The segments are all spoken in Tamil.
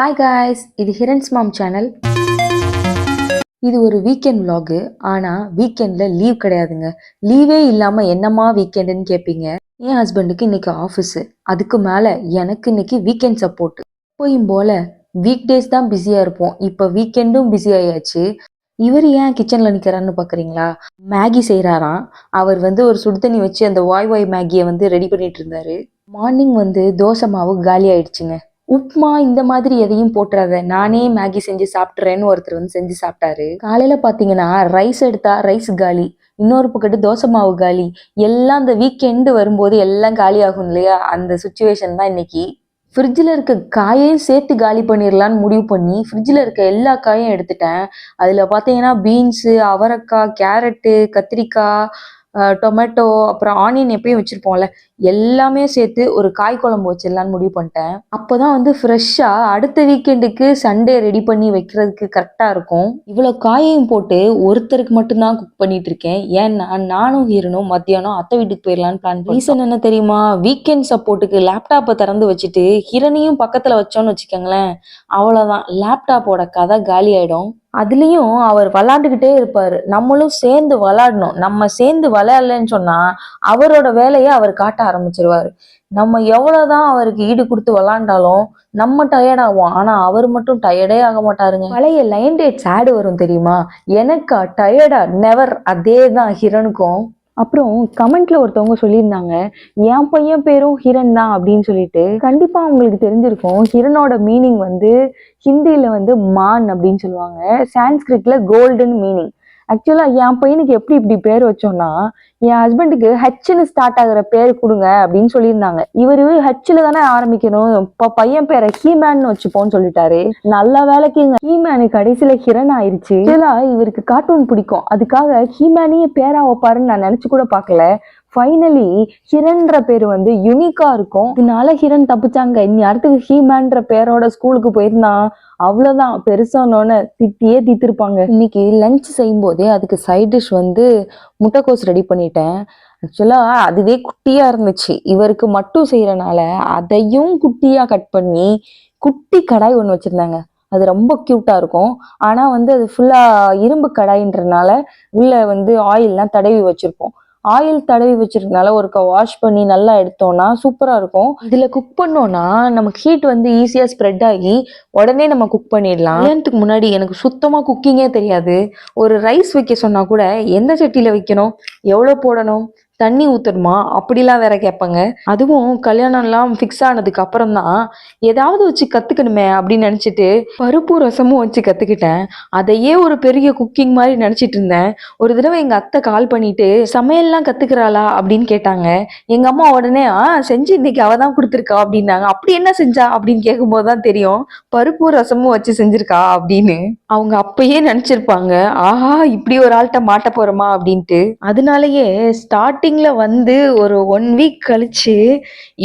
ஹாய் காய்ஸ் இது ஹிரன்ஸ் மாம் சேனல் இது ஒரு வீக்கெண்ட் விலாகு ஆனால் வீக்கெண்டில் லீவ் கிடையாதுங்க. லீவே இல்லாமல் என்னம்மா வீக்கெண்டுன்னு கேட்பீங்க என் ஹஸ்பண்டுக்கு இன்னைக்கு ஆஃபீஸு அதுக்கு மேலே எனக்கு இன்னைக்கு வீக்கெண்ட் சப்போர்ட் எப்போயும் போல் வீக் டேஸ் தான் பிஸியாக இருப்போம். இப்போ வீக்கெண்டும் பிஸி ஆயாச்சு. இவர் ஏன் கிச்சனில் நிற்கிறாருன்னு பார்க்குறீங்களா மேகி செய்கிறாராம் அவர் வந்து ஒரு சுடுதண்ணி வச்சு அந்த வாய் வாய் மேகியை வந்து ரெடி பண்ணிட்டு இருந்தாரு. மார்னிங் வந்து தோசை மாவு காலி ஆயிடுச்சுங்க உப்மா இந்த மாதிரி எதையும் போட்டுறாத. நானே மேகி செஞ்சு சாப்பிட்றேன்னு ஒருத்தர் வந்து செஞ்சு சாப்பிட்டாரு. காலையில பாத்தீங்கன்னா ரைஸ் எடுத்தா ரைஸ் காலி இன்னொரு பக்கத்து தோசை மாவு காலி. எல்லாம் அந்த வீக்கெண்டு வரும்போது எல்லாம் காலி ஆகும் இல்லையா? அந்த சுச்சுவேஷன் தான் இன்னைக்கு. ஃப்ரிட்ஜில் இருக்க காயையும் சேர்த்து காலி பண்ணிடலான்னு முடிவு பண்ணி ஃப்ரிட்ஜில் இருக்க எல்லா காயும் எடுத்துட்டேன். அதில் பார்த்தீங்கன்னா பீன்ஸு அவரைக்காய் கேரட்டு கத்திரிக்காய் டொமேட்டோ அப்புறம் ஆனியன் எப்பயும் வச்சுருப்போம்ல எல்லாமே சேர்த்து ஒரு காய் குழம்பு வச்சிடலான்னு முடிவு பண்ணிட்டேன். அப்போ தான் வந்து ஃப்ரெஷ்ஷாக அடுத்த வீக்கெண்டுக்கு சண்டே ரெடி பண்ணி வைக்கிறதுக்கு கரெக்டாக இருக்கும். இவ்வளோ காயையும் போட்டு ஒருத்தருக்கு மட்டும்தான் குக் பண்ணிட்டு இருக்கேன். ஏன்னா நானும் ஹீரனும் மத்தியானம் அத்தை வீட்டுக்கு போயிடலான்னு பிளான் ரீசன் என்ன தெரியுமா? வீக்கெண்ட் சப்போர்ட்டுக்கு லேப்டாப்பை திறந்து வச்சுட்டு ஹிரனையும் பக்கத்தில் வச்சோன்னு வச்சுக்கோங்களேன் அவ்வளோதான் லேப்டாப்போட கதை காலி ஆயிடும் அதுலேயும் அவர் விளாண்டுக்கிட்டே இருப்பார். நம்மளும் சேர்ந்து விளாடணும். நம்ம சேர்ந்து விளையாடலன்னு சொன்னால் அவரோட வேலையை அவர் காட்ட ஆரம்பிச்சிருவார். நம்ம எவ்வளோதான் அவருக்கு ஈடு கொடுத்து விளாண்டாலும் நம்ம டயர்ட் ஆகும் ஆனால் அவர் மட்டும் டயர்டே ஆக மாட்டாருங்க. பழைய லைன் டேட்ஸ் ஆடு வரும் தெரியுமா? எனக்கா டயர்டா நெவர் அதே தான் ஹிரனுக்கும். அப்புறம் கமெண்ட்ல ஒருத்தவங்க சொல்லியிருந்தாங்க என் பையன் பேரும் ஹிரன் தான் அப்படின்னு சொல்லிட்டு. கண்டிப்பா அவங்களுக்கு தெரிஞ்சிருக்கும் ஹிரனோட மீனிங் வந்து ஹிந்தியில வந்து மான் அப்படின்னு சொல்லுவாங்க. சான்ஸ்கிரிட்ல கோல்டன் மீனிங் ஆக்சுவலாக என் பையனுக்கு எப்படி இப்படி பேர் வச்சோம்னா என் ஹஸ்பண்டுக்கு ஹச்சில் ஸ்டார்ட் ஆகிற பேர் கொடுங்க அப்படின்னு சொல்லியிருந்தாங்க. இவரு ஹச்சில் தானே ஆரம்பிக்கணும். இப்போ பையன் பேரை ஹீமேன் வச்சுப்போம்னு சொல்லிட்டாரு. நல்ல வேலைக்குங்க ஹீமேனு கடைசியில ஹிரன் ஆயிருச்சு. ஆக்சுவலா இவருக்கு கார்ட்டூன் பிடிக்கும். அதுக்காக ஹீமேனையே பேரா வைப்பாருன்னு நான் நினச்சி கூட பார்க்கல. ஃபைனலி ஹிரன்ற பேர் வந்து யுனிக்கா இருக்கும். இதனால ஹிரன் தப்பிச்சாங்க. இனி அடுத்து ஹீமேன்ற பேரோட ஸ்கூலுக்கு போயிருந்தான் அவ்வளோதான் பெருசானோன்னு திட்டியே தீத்திருப்பாங்க இன்னைக்கு லஞ்ச் செய்யும் போதே அதுக்கு சைட் டிஷ் வந்து முட்டைக்கோஸ் ரெடி பண்ணிட்டேன். ஆக்சுவலாக அதுவே குட்டியாக இருந்துச்சு. இவருக்கு மட்டும் செய்கிறனால அதையும் குட்டியாக கட் பண்ணி குட்டி கடாய் ஒன்று வச்சிருந்தாங்க. அது ரொம்ப க்யூட்டாக இருக்கும். ஆனால் வந்து அது ஃபுல்லாக இரும்பு கடாயின்றனால உள்ளே வந்து ஆயில்லாம் தடவி வச்சுருப்போம். ஆயில் தடவி வச்சிருக்கனால ஒருக்க வாஷ் பண்ணி நல்லா எடுத்தோம்னா சூப்பரா இருக்கும். இதுல குக் பண்ணோம்னா நமக்கு ஹீட் வந்து ஈஸியா ஸ்ப்ரெட் ஆகி உடனே நம்ம குக் பண்ணிடலாம். கல்யாணத்துக்கு முன்னாடி எனக்கு சுத்தமா குக்கிங்கே தெரியாது. ஒரு ரைஸ் வைக்க சொன்னா கூட எந்த சட்டியில வைக்கணும்? எவ்வளவு போடணும்? தண்ணி ஊத்தணுமா? அப்படிலாம் வேற கேட்பாங்க. அதுவும் கல்யாணம்லாம் ஃபிக்ஸ் ஆனதுக்கு அப்புறம் தான் ஏதாவது வச்சு கத்துக்கணுமே அப்படின்னு நினைச்சிட்டு பருப்பு ரசமும் வச்சு கத்துக்கிட்டேன். அதையே ஒரு பெரிய குக்கிங் மாதிரி நினைச்சிட்டு இருந்தேன். ஒரு தடவை எங்க அத்தை கால் பண்ணிட்டு சமையல்லாம் கத்துக்கிறாளா? அப்படின்னு கேட்டாங்க. எங்க அம்மா உடனே ஆ செஞ்சு இன்னைக்கு அவள் தான் கொடுத்துருக்கா அப்படின்னாங்க. அப்படி என்ன செஞ்சா? அப்படின்னு கேட்கும்போது தான் தெரியும். பருப்பு ரசமும் வச்சு செஞ்சிருக்கா அப்படின்னு. அவங்க அப்பயே நினைச்சிருப்பாங்க. ஆஹா இப்படி ஒரு ஆள்கிட்ட மாட்ட போறோமா? அப்படின்ட்டு. அதனாலயே ஸ்டார்டிங்ல வந்து ஒரு ஒன் வீக் கழிச்சு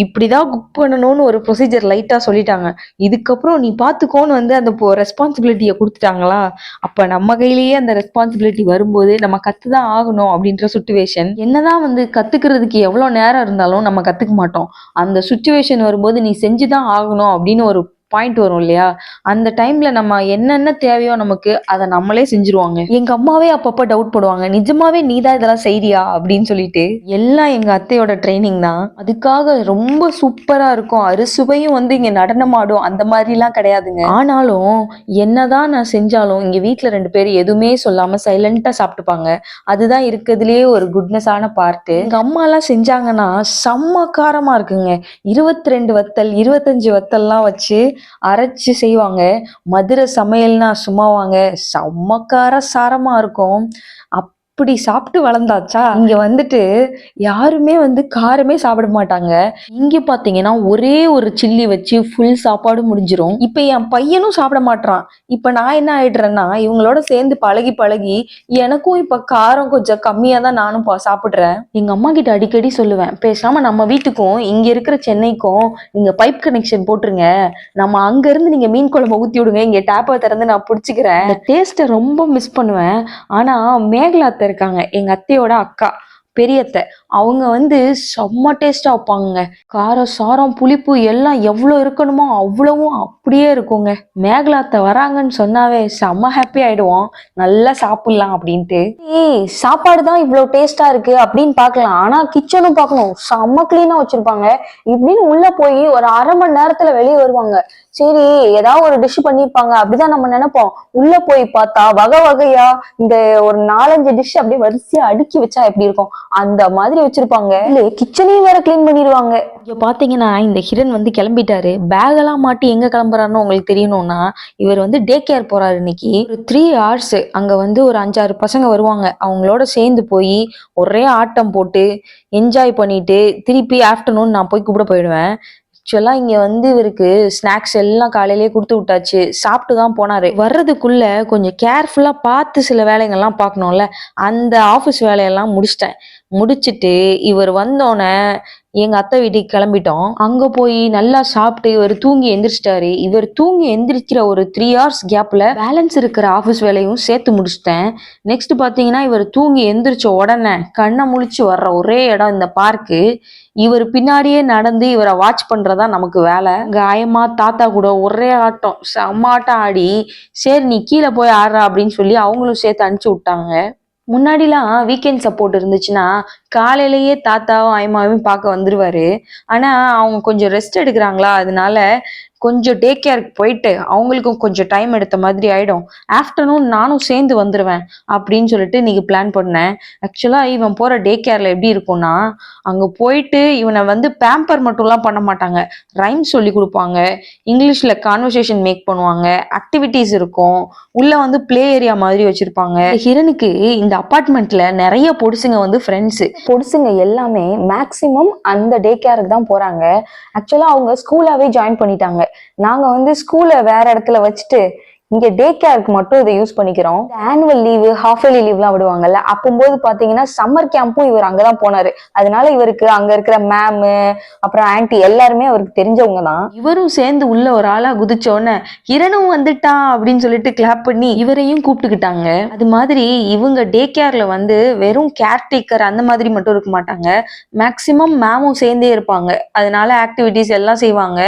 இப்படிதான் குக் பண்ணணும்னு ஒரு ப்ரொசீஜர் லைட்டாக சொல்லிட்டாங்க. இதுக்கப்புறம் நீ பார்த்துக்கோன்னு வந்து அந்த ரெஸ்பான்சிபிலிட்டியை கொடுத்துட்டாங்களா? அப்போ நம்ம கையிலேயே அந்த ரெஸ்பான்சிபிலிட்டி வரும்போது நம்ம கற்று தான் ஆகணும் அப்படின்ற சுச்சுவேஷன் என்னதான் வந்து கற்றுக்கிறதுக்கு எவ்வளோ நேரம் இருந்தாலும் நம்ம கற்றுக்க மாட்டோம். அந்த சுச்சுவேஷன் வரும்போது நீ செஞ்சு தான் ஆகணும் அப்படின்னு ஒரு பாயிண்ட் வரும் இல்லையா? அந்த டைம்ல நம்ம என்னென்ன தேவையோ நமக்கு அதை நம்மளே செஞ்சுருவாங்க. எங்க அம்மாவே அப்பப்ப டவுட் போடுவாங்க. நிஜமாவே நீதான் இதெல்லாம் செய்றியா? அப்படின்னு சொல்லிட்டு எல்லாம் எங்க அத்தையோட ட்ரைனிங் தான். அதுக்காக ரொம்ப சூப்பரா இருக்கும். அறுசுவையும் வந்து இங்க நடனமாடும். அந்த மாதிரிலாம் கிடையாதுங்க. ஆனாலும் என்னதான் நான் செஞ்சாலும் இங்க வீட்டுல ரெண்டு பேர் எதுவுமே சொல்லாம சைலண்டா சாப்பிட்டுப்பாங்க. அதுதான் இருக்கிறதுலயே ஒரு குட்னஸான பார்ட்டு எங்க அம்மா எல்லாம் செஞ்சாங்கன்னா செம்ம காரமா இருக்குங்க. இருபத்தி ரெண்டு வத்தல் இருபத்தஞ்சு வத்தல்லாம் வச்சு அரைச்சு செய்வாங்க. மதுரை சமையல்னா சும்மாவாங்க. செம்மக்கார சாரமா இருக்கும். அப் அப்படி சாப்பிட்டு வளர்ந்தாச்சா? இங்க வந்துட்டு யாருமே வந்து காரமே சாப்பிட மாட்டாங்க. இங்க பாத்தீங்கன்னா ஒரே ஒரு சில்லி வச்சு ஃபுல் சாப்பாடு முடிஞ்சிரும். இப்ப என் பையனும் சாப்பிட மாட்றான். இப்ப நான் என்ன ஆயிடுறேன்னா இவங்களோட சேர்ந்து பழகி பழகி எனக்கும் இப்ப காரம் கொஞ்சம் கம்மியா தான் நானும் பா- சாப்பிடுறேன். எங்க அம்மா கிட்ட அடிக்கடி சொல்லுவேன் பேசாம நம்ம வீட்டுக்கும் இங்க இருக்கிற சென்னைக்கும் நீங்க பைப் கனெக்ஷன் போட்டுருங்க. நம்ம அங்க இருந்து நீங்க மீன் குழம்பு ஊத்தி விடுங்க இங்க டேப்பை திறந்து நான் பிடிச்சிக்கிறேன். டேஸ்ட்டை ரொம்ப மிஸ் பண்ணுவேன். ஆனா மேகலாத்த இருக்காங்க. எங்க அத்தையோட அக்கா பெரியத்தை. அவங்க வந்து செம்ம டேஸ்டா வைப்பாங்க காரம் சாரம் புளிப்பு எல்லாம் எவ்வளோ இருக்கணுமோ அவ்வளவும் அப்படியே இருக்குங்க. மேகலாத்த வராங்கன்னு சொன்னாவே செம்ம ஹாப்பி ஆயிடுவோம் நல்லா சாப்பிடலாம் அப்படின்ட்டு. ஏய் சாப்பாடு தான் இவ்வளோ டேஸ்டா இருக்கு அப்படின்னு பார்க்கலாம். ஆனா கிச்சனும் பார்க்கணும். செம்ம கிளீனா வச்சிருப்பாங்க. இப்படின்னு உள்ள போய் ஒரு அரை மணி நேரத்துல வெளியே வருவாங்க. சரி ஏதாவது ஒரு டிஷ் பண்ணிருப்பாங்க. அப்படிதான் நம்ம நினைப்போம். உள்ள போய் பார்த்தா வகை வகையா இந்த ஒரு நாலஞ்சு டிஷ் அப்படியே வரிசையா அடுக்கி வச்சா எப்படி இருக்கும்? அந்த மாதிரி வச்சிருப்பாங்க. இல்ல கிச்சனையும் வேற க்ளீன் பண்ணிடுவாங்க. இங்க பாத்தீங்கன்னா இந்த ஹிரன் வந்து கிளம்பிட்டாரு. பேக் எல்லாம் மாட்டி எங்க கிளம்புறாருன்னு உங்களுக்கு தெரியணும்னா இவர் வந்து டே கேர் போறாரு இன்னைக்கு. ஒரு த்ரீ ஹார்ஸ் அங்க வந்து ஒரு அஞ்சாறு பசங்க வருவாங்க. அவங்களோட சேர்ந்து போய் ஒரே ஆட்டம் போட்டு என்ஜாய் பண்ணிட்டு திருப்பி ஆஃப்டர்நூன் நான் போய் கூப்பிட போயிடுவேன். ஆக்சுவலாக இங்கே வந்து இவருக்கு ஸ்நாக்ஸ் எல்லாம் காலையிலேயே கொடுத்து விட்டாச்சு. சாப்பிட்டு தான் போனார். வர்றதுக்குள்ள கொஞ்சம் கேர்ஃபுல்லாக பார்த்து சில வேலைங்கள்லாம் பார்க்கணும்ல. அந்த ஆஃபீஸ் வேலையெல்லாம் முடிச்சிட்டேன். முடிச்சிட்டு இவர் வந்தோடனே எங்கள் அத்தை வீட்டுக்கு கிளம்பிட்டோம். அங்கே போய் நல்லா சாப்பிட்டு இவர் தூங்கி எந்திரிச்சிட்டாரு. இவர் தூங்கி எந்திரிக்கிற ஒரு த்ரீ ஹவர்ஸ் கேப்பில் பேலன்ஸ் இருக்கிற ஆஃபீஸ் வேலையும் சேர்த்து முடிச்சிட்டேன். நெக்ஸ்ட் பார்த்தீங்கன்னா இவர் தூங்கி எந்திரிச்ச உடனே கண்ணை முழிச்சு வர்ற ஒரே இடம் இந்த பார்க்கு இவர் பின்னாடியே நடந்து இவரை வாட்ச் பண்றதா நமக்கு வேலை. காயமா தாத்தா கூட ஒரே ஆட்டம். செம்ம ஆட்டம் ஆடி சரி நீ கீழே போய் ஆடுறா அப்படின்னு சொல்லி அவங்களும் சேர்த்து அனுப்பிச்சு விட்டாங்க. முன்னாடிலாம் வீக்கெண்ட் சப்போர்ட் இருந்துச்சுன்னா காலையிலேயே தாத்தாவும் ஆயம்மாவையும் பார்க்க வந்துருவாரு. ஆனா அவங்க கொஞ்சம் ரெஸ்ட் எடுக்கிறாங்களா? அதனால கொஞ்சம் டே கேருக்கு போயிட்டு அவங்களுக்கும் கொஞ்சம் டைம் எடுத்த மாதிரி ஆயிடும். ஆஃப்டர்நூன் நானும் சேர்ந்து வந்துடுவேன் அப்படின்னு சொல்லிட்டு இன்னைக்கு பிளான் பண்ணேன். ஆக்சுவலாக இவன் போகிற டே கேரில் எப்படி இருக்கும்னா அங்கே போயிட்டு இவனை வந்து பேம்பர் மட்டும்லாம் பண்ண மாட்டாங்க. ரைம் சொல்லி கொடுப்பாங்க. இங்கிலீஷில் கான்வர்சேஷன் மேக் பண்ணுவாங்க. ஆக்டிவிட்டீஸ் இருக்கும். உள்ளே வந்து ப்ளே ஏரியா மாதிரி வச்சுருப்பாங்க. ஹிரனுக்கு இந்த அப்பார்ட்மெண்ட்டில் நிறைய பொடுசுங்க வந்து ஃப்ரெண்ட்ஸு பொடுசுங்க எல்லாமே மேக்ஸிமம் அந்த டே கேருக்கு தான் போகிறாங்க ஆக்சுவலாக அவங்க ஸ்கூலாகவே ஜாயின் பண்ணிட்டாங்க. நாங்கள் வந்து ஸ்கூலை வேற இடத்துல வச்சுட்டு இங்க டே கேருக்கு மட்டும் இதை யூஸ் பண்ணிக்கிறோம். ஆனுவல் லீவு ஹாஃப் இயர்லி லீவ்லாம் விடுவாங்கல்ல அப்போது பாத்தீங்கன்னா சம்மர் கேம்பும் இவர் அங்கதான் போனாரு. அதனால இவருக்கு அங்க இருக்கிற மேமு அப்புறம் ஆன்ட்டி எல்லாருமே அவருக்கு தெரிஞ்சவங்க தான். இவரும் சேர்ந்து உள்ள ஒரு ஆளா குதிச்ச உடனே வந்துட்டா அப்படின்னு சொல்லிட்டு கிளாப் பண்ணி இவரையும் கூப்பிட்டுக்கிட்டாங்க. அது மாதிரி இவங்க டே கேர்ல வந்து வெறும் கேர்டேக்கர் அந்த மாதிரி மட்டும் இருக்க மாட்டாங்க. மேக்சிமம் மேமும் சேர்ந்தே இருப்பாங்க. அதனால ஆக்டிவிட்டிஸ் எல்லாம் செய்வாங்க.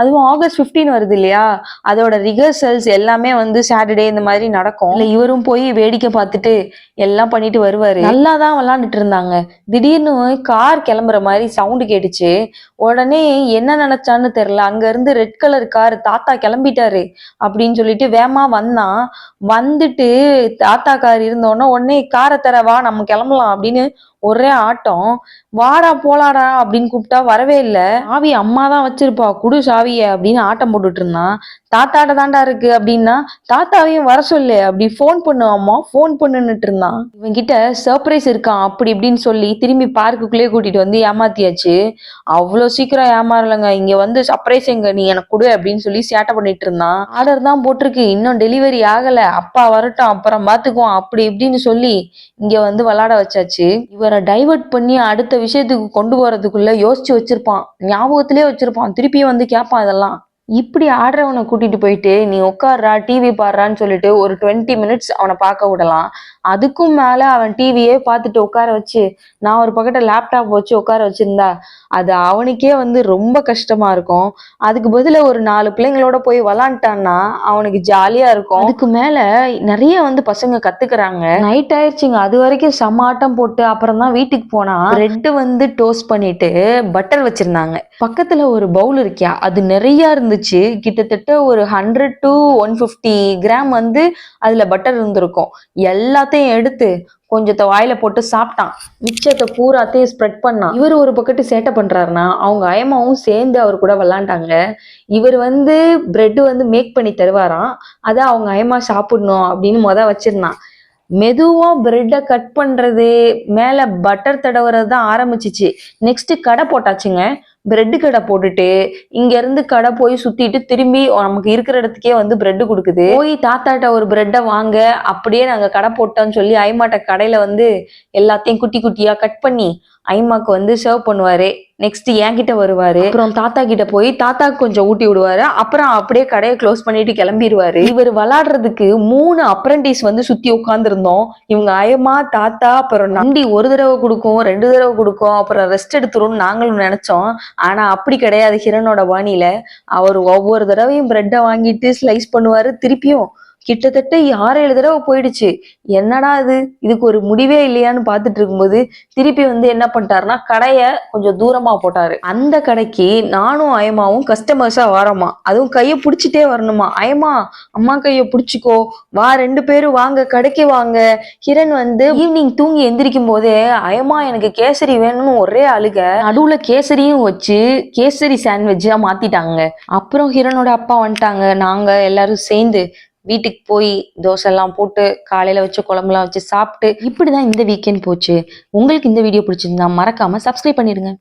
அதுவும் ஆகஸ்ட் 15 வருது இல்லையா? அதோட ரிஹர்சல்ஸ் எல்லாமே வந்து சாட்டர்டே இந்த மாதிரி நடக்கும். இல்ல இவரும் போய் வேடிக்கை பார்த்துட்டு எல்லாம் பண்ணிட்டு வருவாரு. நல்லா தான் விளாண்டுட்டு இருந்தாங்க. திடீர்னு கார் கிளம்புற மாதிரி சவுண்டு கேட்டுச்சு. உடனே என்ன நினைச்சான்னு தெரியல. அங்க இருந்து ரெட் கலர் கார் தாத்தா கிளம்பிட்டாரு அப்படின்னு சொல்லிட்டு வேமா வந்தான் வந்துட்டு தாத்தா கார் இருந்தோடனே உடனே காரை தர வா நம்ம கிளம்பலாம் அப்படின்னு ஒரே ஆட்டம். வாடா போலாடா அப்படின்னு கூப்பிட்டா வரவே இல்லை. சாவி அம்மா தான் வச்சிருப்பா. குடு சாவிய அப்படின்னு ஆட்டம் போட்டுட்டு இருந்தான் தாத்தாட்ட தாண்டா இருக்கு அப்படின்னா தாத்தாவையும் வர சொல்லு அப்படி ஃபோன் பண்ணு அம்மா. ஃபோன் பண்ணுன்னுட்டு இருந்தான் இவன் கிட்ட சர்ப்ரைஸ் இருக்கான் அப்படி இப்படின்னு சொல்லி திரும்பி பார்க்குக்குள்ளேயே கூட்டிட்டு வந்து ஏமாத்தியாச்சு. அவ்வளோ சீக்கிரம் ஏமாறலங்க. இங்க வந்து சர்ப்ரைஸ் எங்க? நீ எனக்கு கொடு அப்படின்னு சொல்லி சேட்டை பண்ணிட்டு இருந்தான் ஆர்டர் தான் போட்டிருக்கு. இன்னும் டெலிவரி ஆகல. அப்பா வரட்டும் அப்புறம் பாத்துக்குவோம். அப்படி இப்படின்னு சொல்லி இங்க வந்து விளாட வச்சாச்சு. இவரை டைவர்ட் பண்ணி அடுத்த விஷயத்துக்கு கொண்டு போறதுக்குள்ள யோசிச்சு வச்சிருப்பான். ஞாபகத்திலே வச்சிருப்பான். திருப்பியும் வந்து கேட்பான் இதெல்லாம். இப்படி ஆடுறவனை கூட்டிட்டு போயிட்டு நீ உட்கார்றா டிவி பாடுறான்னு சொல்லிட்டு ஒரு டுவெண்ட்டி மினிட்ஸ் அவனை பார்க்க விடலாம். அதுக்கும் மேல அவன் டிவியே பார்த்துட்டு உட்கார வச்சு நான் ஒரு பக்கத்துல லேப்டாப் வச்சு உட்கார வச்சிருந்தா அது அவனுக்கே வந்து ரொம்ப கஷ்டமா இருக்கும். அதுக்கு பதிலா ஒரு நாலு பிள்ளைங்களோட போய் விளாண்டான்னா அவனுக்கு ஜாலியா இருக்கும். அதுக்கு மேல நிறைய வந்து பசங்க கத்துக்கிறாங்க. நைட் ஆயிடுச்சுங்க. அது வரைக்கும் செம்ம ஆட்டம் போட்டு அப்புறம் தான் வீட்டுக்கு போனா பிரெட் வந்து டோஸ்ட் பண்ணிட்டு பட்டர் வச்சிருந்தாங்க. பக்கத்துல ஒரு பவுல் இருக்கியா அது நிறைய இருந்துச்சு. கிட்டத்தட்ட ஒரு hundred to one fifty gram வந்து அதுல பட்டர் இருந்திருக்கும். எல்லாத்தையும் எடுத்து கொஞ்சத்தை வாயில போட்டு சாப்பிட்டான். மிச்சத்தை பூராத்தையும் ஸ்ப்ரெட் பண்ணான். இவர் ஒரு பக்கத்து சேட்டை பண்றாருன்னா அவங்க அயமாவும் சேர்ந்து அவர் கூட விளாண்டாங்க. இவர் வந்து பிரெட் வந்து மேக் பண்ணி தருவாராம். அதை அவங்க அயமா சாப்பிடணும் அப்படின்னு முத வச்சிருந்தான். மெதுவா பிரெட்டை கட் பண்றது மேல பட்டர் தடவுறது தான் ஆரம்பிச்சிச்சு. நெக்ஸ்ட் கடை போட்டாச்சுங்க. பிரெட் கடை போட்டுட்டு இங்க இருந்து கடை போய் சுத்திட்டு திரும்பி நமக்கு இருக்கிற இடத்துக்கே வந்து பிரெட் கொடுக்குது. போய் தாத்தாட்ட ஒரு பிரெட்டை வாங்க அப்படியே நாங்க கடை போட்டோம்னு சொல்லி ஐமாட்ட கடையில வந்து எல்லாத்தையும் குட்டி குட்டியா கட் பண்ணி ஐமாக்கு வந்து சர்வ் பண்ணுவாரு. நெக்ஸ்ட் என்கிட்ட வருவாரு. அப்புறம் தாத்தா கிட்ட போய் தாத்தாக்கு கொஞ்சம் ஊட்டி விடுவாரு. அப்புறம் அப்படியே கடையை க்ளோஸ் பண்ணிட்டு கிளம்பிடுவாரு இவர் விளாடுறதுக்கு மூணு அப்ரண்டிஸ் வந்து சுத்தி உட்காந்துருந்தோம் இவங்க அயமா தாத்தா அப்புறம் நண்டி ஒரு தடவை கொடுக்கும் ரெண்டு தடவை கொடுக்கும் அப்புறம் ரெஸ்ட் எடுத்துரும் நாங்களும் நினைச்சோம். ஆனா அப்படி கிடையாது ஹிரனோட வாணியில அவர் ஒவ்வொரு தடவையும் பிரெட்டை வாங்கிட்டு ஸ்லைஸ் பண்ணுவாரு திருப்பியும் கிட்டத்தட்ட ஆறு ஏழு தடவை போயிடுச்சு. என்னடா இது? இதுக்கு ஒரு முடிவே இல்லையான்னு பார்த்துட்டு இருக்கும்போது திருப்பி வந்து என்ன பண்ணிட்டாருன்னா கடையை கொஞ்சம் தூரமா போட்டாரு. அந்த கடைக்கு நானும் அயமாவும் கஸ்டமர்ஸா வரோமா அதுவும் கையை பிடிச்சிட்டே வரணுமா அயமா அம்மா கையை பிடிச்சிக்கோ. வா ரெண்டு பேரும் வாங்க கடைக்கு வாங்க. கிரண் வந்து ஈவினிங் தூங்கி எந்திரிக்கும் போதே அயமா எனக்கு கேசரி வேணும்னு ஒரே அழுக. நடுவுல கேசரியும் வச்சு கேசரி சாண்ட்விட்சா மாத்திட்டாங்க. அப்புறம் ஹிரனோட அப்பா வந்துட்டாங்க. நாங்க எல்லாரும் சேர்ந்து வீட்டுக்கு போய் தோசைலாம் போட்டு காலையில் வச்சு குழம்புலாம் வச்சு சாப்பிட்டு இப்படி தான் இந்த வீக்கெண்ட் போச்சு. உங்களுக்கு இந்த வீடியோ பிடிச்சிருந்தா மறக்காமல் சப்ஸ்கிரைப் பண்ணிடுங்க.